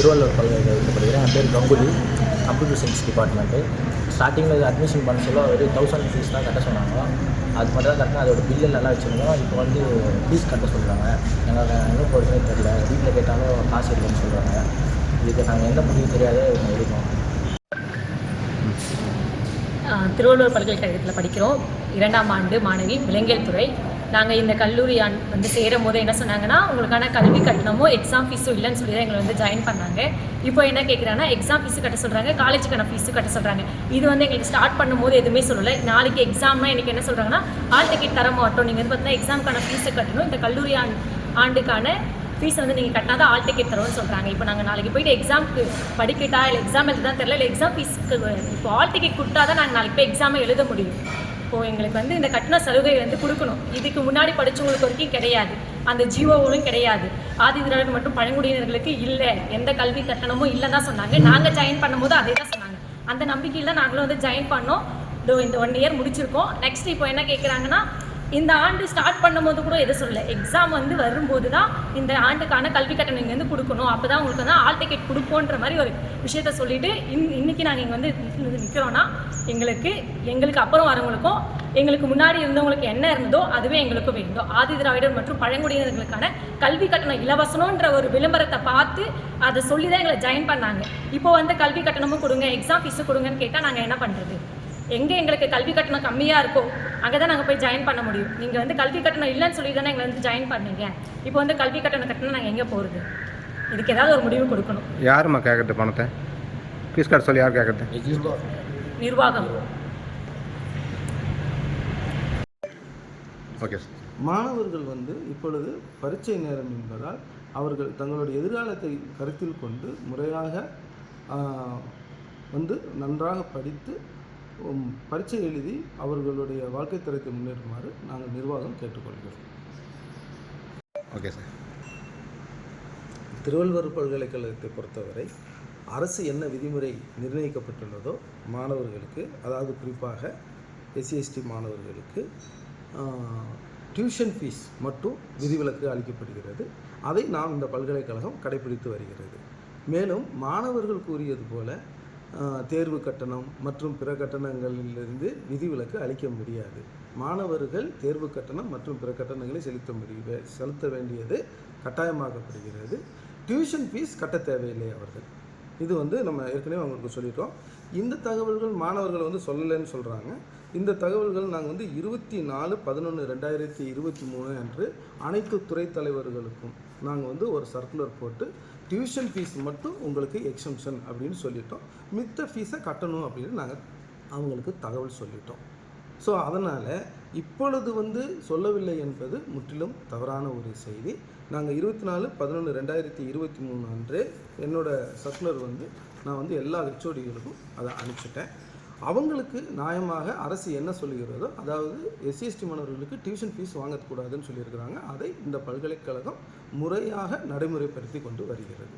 திருவள்ளுவர் பல்கலைக்கழகத்தில் படிக்கிறேன். என் பேர் கங்குலி. கம்ப்யூட்டர் சயின்ஸ் டிபார்ட்மெண்ட்டு ஸ்டார்டிங்கில் அட்மிஷன் பண்ண சொல்ல ஒரு தௌசண்ட் ஃபீஸ் தான் கட்ட சொன்னாங்க. அது மட்டும் தான் கட்டினா அதோட பில்லு நல்லா வச்சுருந்தோம். இப்போ வந்து ஃபீஸ் கட்ட சொல்கிறாங்க எங்களுக்கு எங்கே போகிறதுனே தெரியல. வீட்டில் கேட்டாலும் காசு இல்லைன்னு சொல்கிறாங்க இதுக்கு நாங்கள் எந்த முடிவு தெரியாத இவங்க இருக்கோம். திருவள்ளுவர் பல்கலைக்கழகத்தில் படிக்கிறோம். இரண்டாம் ஆண்டு மாணவி விலங்கியல் துறை. நாங்கள் இந்த கல்லூரி வந்து சேரும் போது என்ன சொன்னாங்கன்னா உங்களுக்கான கல்வி கட்டணமோ எக்ஸாம் ஃபீஸும் இல்லைன்னு சொல்லி தான் எங்களை வந்து ஜாயின் பண்ணாங்க. இப்போ என்ன கேட்குறாங்கன்னா எக்ஸாம் ஃபீஸு கட்ட சொல்கிறாங்க காலேஜுக்கான ஃபீஸு கட்ட சொல்கிறாங்க இது வந்து எங்களுக்கு ஸ்டார்ட் பண்ணும்போது எதுவுமே சொல்லலை. நாளைக்கு எக்ஸாம்னா எனக்கு என்ன சொல்கிறாங்கன்னா ஆல் டிக்கெட் தர மாட்டோம். நீங்கள் வந்து பார்த்தீங்கன்னா எக்ஸாமுக்கான ஃபீஸு கட்டணும். இந்த கல்லூரி ஆண் ஆண்டுக்கான ஃபீஸ் வந்து நீங்கள் கட்டினா தான் ஆல் டிக்கெட் தருவோம்னு சொல்கிறாங்க இப்போ நாங்கள் நாளைக்கு போயிட்டு எக்ஸாமுக்கு படிக்கட்டா இல்லை எக்ஸாம் எழுதுதான் தெரியல இல்லை எக்ஸாம் ஃபீஸ்க்கு இப்போ ஆல் டிக்கெட் கொடுத்தா தான் நாங்கள் நாளைக்கு போய் எக்ஸாமை எழுத முடியும். இப்போ எங்களுக்கு வந்து இந்த கட்டண சலுகை வந்து கொடுக்கணும். இதுக்கு முன்னாடி படிச்சவங்களுக்கு வரைக்கும் கிடையாது. அந்த ஜிஓவும் கிடையாது. ஆதி திராவிடர் மற்றும் பழங்குடியினர்களுக்கு இல்லை. எந்த கல்வி கட்டணமும் இல்லைன்னு தான் சொன்னாங்க. நாங்கள் ஜாயின் பண்ணும்போது அதே தான் சொன்னாங்க. அந்த நம்பிக்கையில் நாங்களும் வந்து ஜாயின் பண்ணோம். இந்த ஒன் இயர் முடிச்சிருக்கோம். நெக்ஸ்ட் இப்போ என்ன கேட்குறாங்கன்னா இந்த ஆண்டு ஸ்டார்ட் பண்ணும்போது கூட எது சொல்லலை? எக்ஸாம் வந்து வரும்போது தான் இந்த ஆண்டுக்கான கல்வி கட்டணம் இங்கே வந்து கொடுக்கணும். அப்போ தான் உங்களுக்கு வந்து ஆல் டிக்கெட் கொடுப்போன்ற மாதிரி ஒரு விஷயத்த சொல்லிட்டு இன் இன்னைக்கு நாங்கள் இங்கே வந்து நிற்கிறோன்னா எங்களுக்கு எங்களுக்கு அப்புறம் வரவங்களுக்கும் எங்களுக்கு முன்னாடி இருந்தவங்களுக்கு என்ன இருந்ததோ அதுவே எங்களுக்கும் வேண்டும். ஆதி திராவிடர் மற்றும் பழங்குடியினர்களுக்கான கல்வி கட்டணம் இலவசனன்ற ஒரு விளம்பரத்தை பார்த்து அதை சொல்லி தான் எங்களை ஜாயின் பண்ணாங்க. இப்போ வந்து கல்வி கட்டணமும் கொடுங்க எக்ஸாம் ஃபீஸும் கொடுங்கன்னு கேட்டால் நாங்கள் என்ன பண்ணுறது எங்கே எங்களுக்கு கல்வி கட்டணம் கம்மியாக இருக்கோ? அங்கே தான் நாங்கள் போய் ஜாயின் பண்ண முடியும். நீங்கள் வந்து கல்வி கட்டணம் இல்லைன்னு சொல்லி தானே எங்களை வந்து ஜாயின் பண்ணீங்க. இப்போ வந்து கல்வி கட்டணம் கட்டணம் நாங்கள் எங்கே போகிறது இதுக்கு ஏதாவது ஒரு முடிவு கொடுக்கணும். யாரும்மா கேட்குறது பணத்தை? ஃபீஸ் கட்ட சொல்லி யார் கேட்குறது நிர்வாகம். ஓகே சார் மாணவர்கள் வந்து இப்பொழுது பரீட்சை நேரம் என்பதால் அவர்கள் தங்களுடைய எதிர்காலத்தை கருத்தில் கொண்டு முறையாக வந்து நன்றாக படித்து பரீட்சை எழுதி அவர்களுடைய வாழ்க்கை தரத்தை முன்னேறுமாறு நாங்கள் நிர்வாகம் கேட்டுக்கொள்கிறோம். Okay sir. திருவள்ளுவர் பல்கலைக்கழகத்தை பொறுத்தவரை அரசு என்ன விதிமுறை நிர்ணயிக்கப்பட்டுள்ளதோ மாணவர்களுக்கு அதாவது குறிப்பாக எஸ்சிஎஸ்டி மாணவர்களுக்கு டியூஷன் ஃபீஸ் மட்டும் விதிவிலக்கு அளிக்கப்படுகிறது. அதை நாம் இந்த பல்கலைக்கழகம் கடைபிடித்து வருகிறது. மேலும் மாணவர்கள் கூறியது போல தேர்வு கட்டணம் மற்றும் பிற கட்டணங்களிலிருந்து விதிவிலக்கு அளிக்க முடியாது. மாணவர்கள் தேர்வு கட்டணம் மற்றும் பிற கட்டணங்களை செலுத்த முடிய செலுத்த வேண்டியது கட்டாயமாக்கப்படுகிறது. டியூஷன் ஃபீஸ் கட்ட தேவையில்லை அவர்கள். இது வந்து நம்ம ஏற்கனவே அவங்களுக்கு சொல்லிட்டோம். இந்த தகவல்கள் மாணவர்கள் வந்து சொல்லலைன்னு சொல்கிறாங்க இந்த தகவல்கள் நாங்கள் வந்து இருபத்தி நாலு பதினொன்று ரெண்டாயிரத்தி இருபத்தி மூணு அன்று அனைத்து துறை தலைவர்களுக்கும் நாங்கள் வந்து ஒரு சர்க்குலர் போட்டு டியூஷன் ஃபீஸ் மட்டும் உங்களுக்கு எக்ஸம்ஷன் அப்படின்னு சொல்லிட்டோம். மித்த ஃபீஸை கட்டணும் அப்படின்னு நாங்கள் அவங்களுக்கு தகவல் சொல்லிட்டோம். ஸோ அதனால் இப்பொழுது வந்து சொல்லவில்லை என்பது முற்றிலும் தவறான ஒரு செய்தி. நாங்கள் இருபத்தி நாலு பதினொன்று ரெண்டாயிரத்தி இருபத்தி மூணு அன்று என்னோட சர்க்குலர் வந்து நான் வந்து எல்லா ஹெச்ஓடிகளுக்கும் அதை அனுப்பிச்சிட்டேன். அவங்களுக்கு நியாயமாக அரசு என்ன சொல்லுகிறதோ அதாவது எஸ்சிஎஸ்டி மாணவர்களுக்கு டியூஷன் ஃபீஸ் வாங்கக்கூடாதுன்னு சொல்லியிருக்கிறாங்க. அதை இந்த பல்கலைக்கழகம் முறையாக நடைமுறைப்படுத்தி கொண்டு வருகிறது.